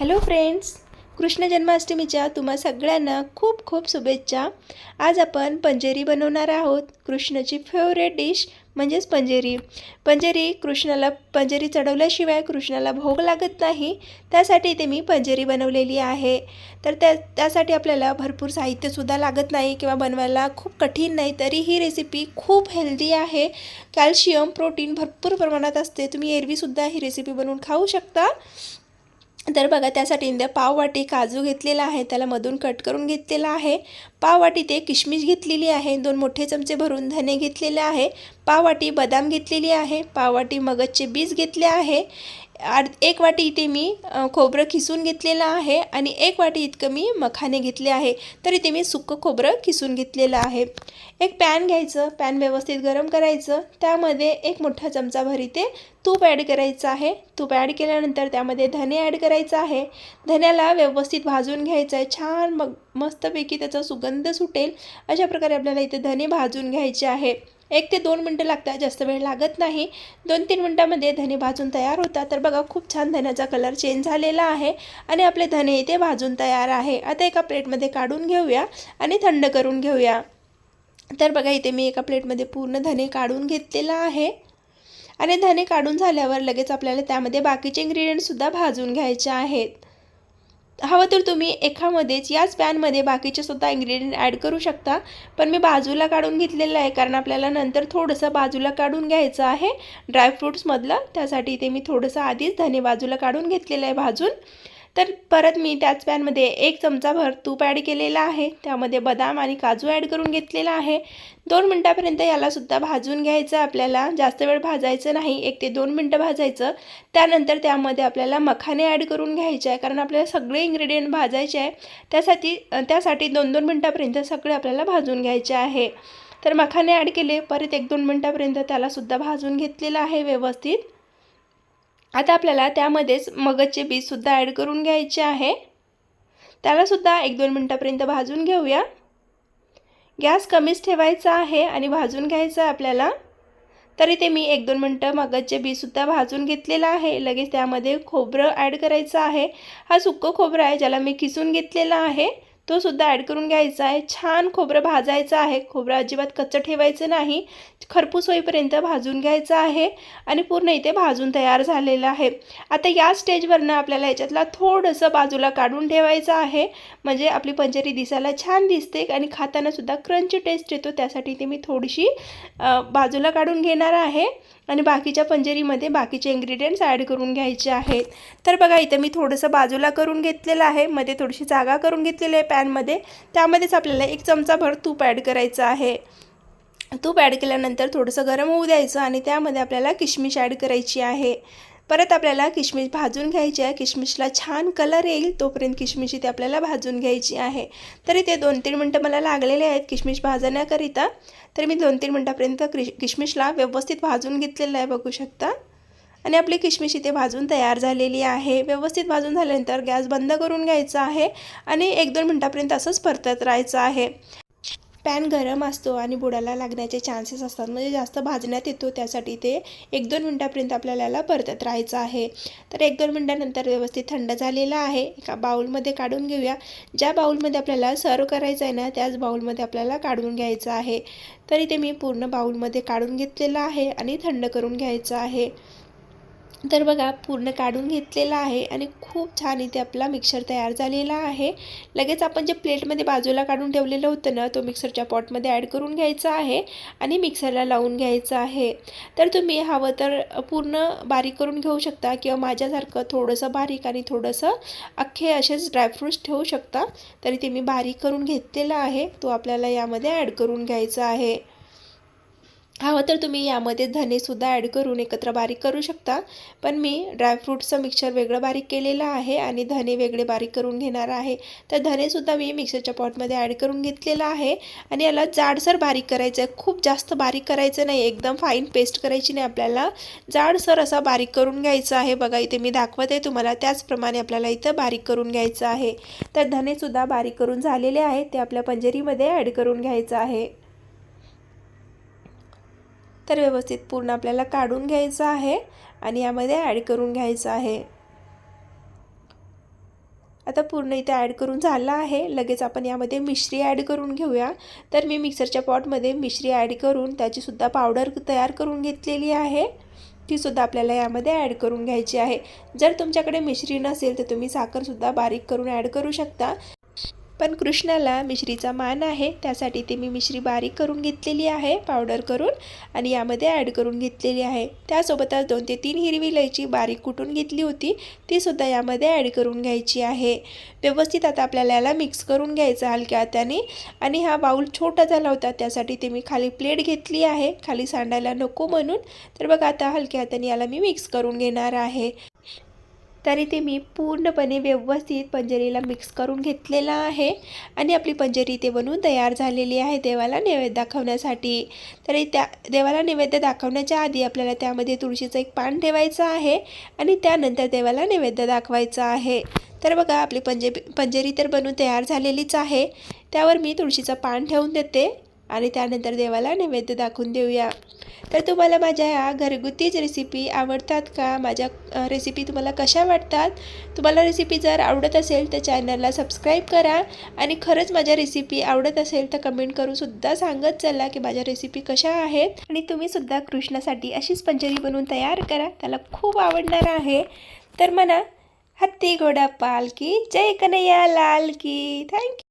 Hello friends Krishna जन्माष्टमीच्या तुम्हा सगळ्यांना खूप खूप शुभेच्छा. आज आपण पंजेरी बनवणार आहोत. कृष्णाची फेवरेट डिश म्हणजेच पंजेरी. पंजेरी कृष्णाला पंजेरी चढवल्याशिवाय कृष्णाला भोग लागत नाही. त्यासाठी ते मी पंजेरी बनवलेली आहे. तर त्या त्यासाठी आपल्याला भरपूर साहित्यसुद्धा लागत नाही किंवा बनवायला खूप कठीण नाही. तरी ही रेसिपी खूप हेल्दी आहे. कॅल्शियम प्रोटीन भरपूर प्रमाणात असते. तुम्ही एरवीसुद्धा ही रेसिपी बनवून खाऊ शकता. तर बघा त्यासाठी इंद्या पाववाटी काजू घेतलेला आहे. त्याला मधून कट करून घेतलेला आहे. पाववाटी ते किशमिश घेतलेली आहे. दोन मोठे चमचे भरून धने घेतलेले आहे. पाववाटी बदाम घेतलेली आहे. पाववाटी मगजचे बीज घेतले आहे. अर्ध एक वाटी इथे मी खोबरं खिसून घेतलेलं आहे आणि एक वाटी इतकं मी मखाने घेतले आहे. तर इथे मी सुक्कं खोबरं खिसून घेतलेलं आहे. एक पॅन घ्यायचं पॅन व्यवस्थित गरम करायचं. त्यामध्ये एक मोठा चमचाभर इथे तूप ॲड करायचं आहे. तूप ॲड केल्यानंतर त्यामध्ये धने ॲड करायचं आहे. धन्याला व्यवस्थित भाजून घ्यायचं आहे. छान मग मस्तपैकी त्याचा सुगंध सुटेल. अशा प्रकारे आपल्याला इथे धने भाजून घ्यायचे आहे. एक ते दोन मिनटं लागतात जास्त वेळ लागत नाही. दोन तीन मिनटामध्ये धने भाजून तयार होतात. तर बघा खूप छान धन्याचा कलर चेंज झालेला आहे आणि आपले धने इथे भाजून तयार आहे. आता एका प्लेटमध्ये काढून घेऊया आणि थंड करून घेऊया. तर बघा इथे मी एका प्लेटमध्ये पूर्ण धने काढून घेतलेला आहे. आणि धने काढून झाल्यावर लगेच आपल्याला त्यामध्ये बाकीचे इन्ग्रेडियंटसुद्धा भाजून घ्यायचे आहेत. हवं तर तुम्ही एकामध्येच याच पॅनमध्ये बाकीचे सुद्धा इन्ग्रेडियंट ॲड करू शकता. पण मी बाजूला काढून घेतलेलं आहे कारण आपल्याला नंतर थोडंसं बाजूला काढून घ्यायचं आहे. ड्रायफ्रूट्समधलं त्यासाठी इथे मी थोडंसं आधीच धने बाजूला काढून घेतलेलं आहे भाजून. तर परत मी त्याच पॅनमध्ये एक चमचाभर तूप ॲड केलेलं आहे. त्यामध्ये बदाम आणि काजू ॲड करून घेतलेला आहे. दोन मिनटापर्यंत यालासुद्धा भाजून घ्यायचं. आपल्याला जास्त वेळ भाजायचं नाही. एक ते दोन मिनटं भाजायचं. त्यानंतर त्यामध्ये आपल्याला मखाने ॲड करून घ्यायचे आहे. कारण आपल्याला सगळे इन्ग्रेडियंट भाजायचे आहे. त्यासाठी त्यासाठी दोन दोन मिनटापर्यंत सगळे आपल्याला भाजून घ्यायचे आहे. तर मखाने ॲड केले. परत एक दोन मिनटापर्यंत त्यालासुद्धा भाजून घेतलेलं आहे व्यवस्थित. आता आपल्याला त्यामध्येच मगजचे बीजसुद्धा ॲड करून घ्यायचे आहे. त्यालासुद्धा एक दोन मिनटापर्यंत भाजून घेऊया. गॅस कमीच ठेवायचा आहे आणि भाजून घ्यायचं आहे आपल्याला. तरी ते मी एक दोन मिनटं मगजचे बीसुद्धा भाजून घेतलेलं आहे. लगेच त्यामध्ये खोबरं ॲड करायचं आहे. हा सुक्कं खोबरं आहे ज्याला मी किसून घेतलेला आहे. तो सुद्धा ॲड करून घ्यायचा आहे. छान खोबरं भाजायचं आहे. खोबरं अजिबात कच्चं ठेवायचं नाही. खरपूस होईपर्यंत भाजून घ्यायचं आहे आणि पूर्ण इथे भाजून तयार झालेलं आहे. आता या स्टेजवरनं आपल्याला याच्यातला थोडंसं बाजूला काढून ठेवायचं आहे. म्हणजे आपली पंजेरी दिसायला छान दिसते आणि खातानासुद्धा क्रंची टेस्ट येतो. त्यासाठी ते मी थोडीशी बाजूला काढून घेणार आहे. आणि बाकीच्या पंजेरीमध्ये बाकीचे इन्ग्रेडियंट्स ॲड करून घ्यायचे आहेत. तर बघा इथं मी थोडंसं बाजूला करून घेतलेलं आहे. मध्ये थोडीशी जागा करून घेतलेली आहे पॅनमध्ये. त्यामध्येच आपल्याला एक चमचाभर तूप ॲड करायचं आहे. तूप ॲड केल्यानंतर थोडंसं गरम होऊ द्यायचं आणि त्यामध्ये आपल्याला किशमिश ॲड करायची आहे. परत आपल्याला किशमिश भाजून घ्यायची आहे. किशमिशला छान कलर येईल तोपर्यंत किशमिश इथे आपल्याला भाजून घ्यायची आहे. तरी ते दोन तीन मिनटं मला लागलेले आहेत किशमिश भाजण्याकरिता. तर मी दोन तीन मिनटापर्यंत क्रिश किशमिशला व्यवस्थित भाजून घेतलेलं आहे बघू शकता. आणि आपली किशमिश इथे भाजून तयार झालेली आहे. व्यवस्थित भाजून झाल्यानंतर गॅस बंद करून घ्यायचा आहे. आणि एक दोन मिनटापर्यंत असंच परतत राहायचं आहे. पॅन गरम असतो आणि बुडाला लागण्याचे चान्सेस असतात. म्हणजे जास्त भाजण्यात येतो त्यासाठी ते एक दोन मिनटापर्यंत आपल्याला याला परतत राहायचं आहे. तर एक दोन मिनटानंतर व्यवस्थित थंड झालेला आहे. एका बाऊलमध्ये काढून घेऊया. ज्या बाऊलमध्ये आपल्याला सर्व करायचं आहे ना त्याच बाऊलमध्ये आपल्याला काढून घ्यायचं आहे. तर इथे मी पूर्ण बाऊलमध्ये काढून घेतलेलं आहे आणि थंड करून घ्यायचं आहे. तर बघा पूर्ण काढून घेतलेला आहे आणि खूप छान इथे आपला मिक्सर तयार झालेला आहे. लगेच आपण जे प्लेटमध्ये बाजूला काढून ठेवलेलं होतं ना तो मिक्सरच्या पॉटमध्ये ॲड करून घ्यायचा आहे आणि मिक्सरला लावून घ्यायचं आहे. तर तुम्ही हवं तर पूर्ण बारीक करून घेऊ शकता किंवा माझ्यासारखं थोडंसं बारीक आणि थोडंसं अख्खे असेच ड्रायफ्रूट्स ठेवू शकता. तरी ते मी बारीक करून घेतलेला आहे. तो आपल्याला यामध्ये ॲड करून घ्यायचा आहे. हवं तर तुम्ही यामध्ये धनेसुद्धा ॲड करून एकत्र बारीक करू शकता. पण मी ड्रायफ्रूटचं मिक्सर वेगळं बारीक केलेलं आहे आणि धने वेगळे बारीक करून घेणार आहे. तर धनेसुद्धा मी मिक्सरच्या पॉटमध्ये ॲड करून घेतलेलं आहे. आणि याला जाडसर बारीक करायचं आहे खूप जास्त बारीक करायचं नाही. एकदम फाईन पेस्ट करायची नाही आपल्याला. जाडसर असा बारीक करून घ्यायचा आहे. बघा इथे मी दाखवत आहे तुम्हाला. त्याचप्रमाणे आपल्याला इथं बारीक करून घ्यायचं आहे. तर धनेसुद्धा बारीक करून झालेले आहेत. ते आपल्या पंजेरीमध्ये ॲड करून घ्यायचं आहे. तर व्यवस्थित पूर्ण आपल्याला काढून घ्यायचं आहे आणि यामध्ये ॲड करून घ्यायचं आहे. आता पूर्ण इथे ॲड करून झालं आहे. लगेच आपण यामध्ये मिश्री ॲड करून घेऊया. तर मी मिक्सरच्या पॉटमध्ये मिश्री ॲड करून त्याचीसुद्धा पावडर तयार करून घेतलेली आहे. तीसुद्धा आपल्याला यामध्ये ॲड करून घ्यायची आहे. जर तुमच्याकडे मिश्री नसेल तर तुम्ही साखरसुद्धा बारीक करून ॲड करू शकता. पण कृष्णाला मिश्रीचा मान आहे. त्यासाठी ते मी मिश्री बारीक करून घेतलेली आहे पावडर करून आणि यामध्ये ॲड करून घेतलेली आहे. त्यासोबतच दोन ते तीन हिरवी लयची बारीक कुटून घेतली होती. तीसुद्धा यामध्ये ॲड करून घ्यायची आहे. व्यवस्थित आता आपल्याला याला मिक्स करून घ्यायचं हलक्या हाताने आणि हा बाऊल छोटा झाला होता. त्यासाठी ते मी खाली प्लेट घेतली आहे. खाली सांडायला नको म्हणून. तर बघा आता हलक्या हाताने याला मी मिक्स करून घेणार आहे. तरी ते मी पूर्णपणे व्यवस्थित पंजरीला मिक्स करून घेतलेला आहे. आणि आपली पंजरी ते बनवून तयार झालेली आहे देवाला नैवेद्य दाखवण्यासाठी. तरी त्या देवाला नैवेद्य दाखवण्याच्या आधी आपल्याला त्यामध्ये तुळशीचं एक पान ठेवायचं आहे आणि त्यानंतर देवाला नैवेद्य दाखवायचं आहे. तर बघा आपली पंजे पंजरी तर बनवून तयार झालेलीच आहे. त्यावर मी तुळशीचं पान ठेवून देते. आणि त्यानंतर देवाला नैवेद्य दाखवून देऊया. तर तुम्हाला माझ्या ह्या घरगुतीच रेसिपी आवडतात का? माझ्या रेसिपी तुम्हाला कशा वाटतात? तुम्हाला रेसिपी जर आवडत असेल तर चॅनलला सबस्क्राईब करा. आणि खरंच माझ्या रेसिपी आवडत असेल तर कमेंट करूनसुद्धा सांगत चला की माझ्या रेसिपी कशा आहेत. आणि तुम्ही सुद्धा कृष्णासाठी अशीच पंचरी बनवून तयार करा. त्याला खूप आवडणार आहे. तर म्हणा हत्ती घोडा पाल की जय कन्हैया लाल की. थँक्यू